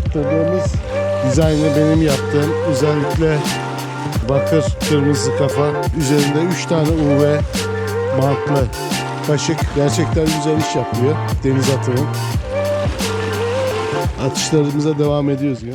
yaptırdığımız dizaynı benim yaptığım özellikle bakır kırmızı kafa üzerinde 3 tane UV bantlı kaşık gerçekten güzel iş yapıyor deniz atının. Atışlarımıza devam ediyoruz ya.